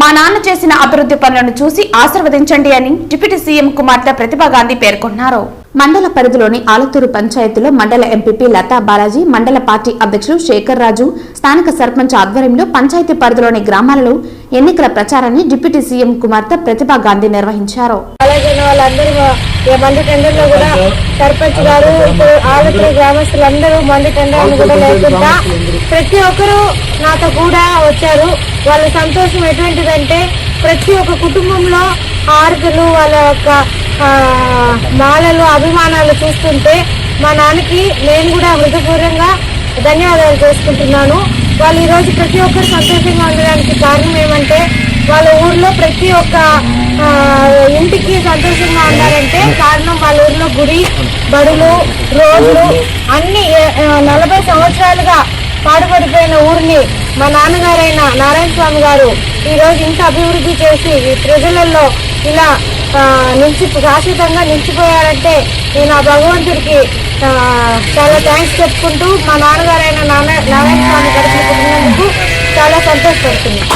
మా నాన్న చేసిన అభివృద్ధి పనులను చూసి ఆశీర్వదించండి అని డిప్యూటీ సీఎం కుమార్తె ప్రతిభా గాంధీ పేర్కొన్నారు. మండల పరిధిలోని ఆలతూరు పంచాయతీలో మండల ఎంపీపీ లతా బాలాజీ మండల పార్టీ అధ్యక్షులు శేఖర్ రాజు స్థానిక సర్పంచ్ ఆధ్వర్యంలో పంచాయతీ పరిధిలోని గ్రామాలలో ఎన్నికల ప్రచారాన్ని డిప్యూటీ సీఎం కుమార్తె ప్రతిభా గాంధీ నిర్వహించారు. అలాగే వాళ్ళందరూ మంది టెండర్లో కూడా సర్పంచ్ గారు ఆలతూరు గ్రామస్తులందరూ మంది టెండర్లు కూడా లేకుండా ప్రతి ఒక్కరూ నాతో కూడా వచ్చారు. వాళ్ళ సంతోషం ఎటువంటిదంటే ప్రతి ఒక్క కుటుంబంలో ఆర్పులు వాళ్ళ యొక్క ఆ, మాలలు అభిమానాలు చూస్తుంటే మా నాన్నకి నేను కూడా హృదయపూర్వకంగా ధన్యవాదాలు చేసుకుంటున్నాను. వాళ్ళు ఈరోజు ప్రతి ఒక్కరు సంతోషంగా ఉండడానికి కారణం ఏమంటే వాళ్ళ ఊర్లో ప్రతి ఒక్క ఇంటికి సంతోషంగా ఉన్నారంటే కారణం వాళ్ళ ఊర్లో గుడి బడులు రోడ్లు అన్ని నలభై సంవత్సరాలుగా పాడుపడిపోయిన ఊరిని మా నాన్నగారైన నారాయణ స్వామి గారు ఈరోజు ఇంత అభివృద్ధి చేసి ఈ ప్రజలలో ఇలా నిలిచి శాశ్వతంగా నిలిచిపోయారంటే నేను ఆ భగవంతుడికి చాలా థ్యాంక్స్ చెప్పుకుంటూ మా నాన్నగారైన నాన్న నారాయణ స్వామి గారు చాలా సంతోషపడుతున్నాను.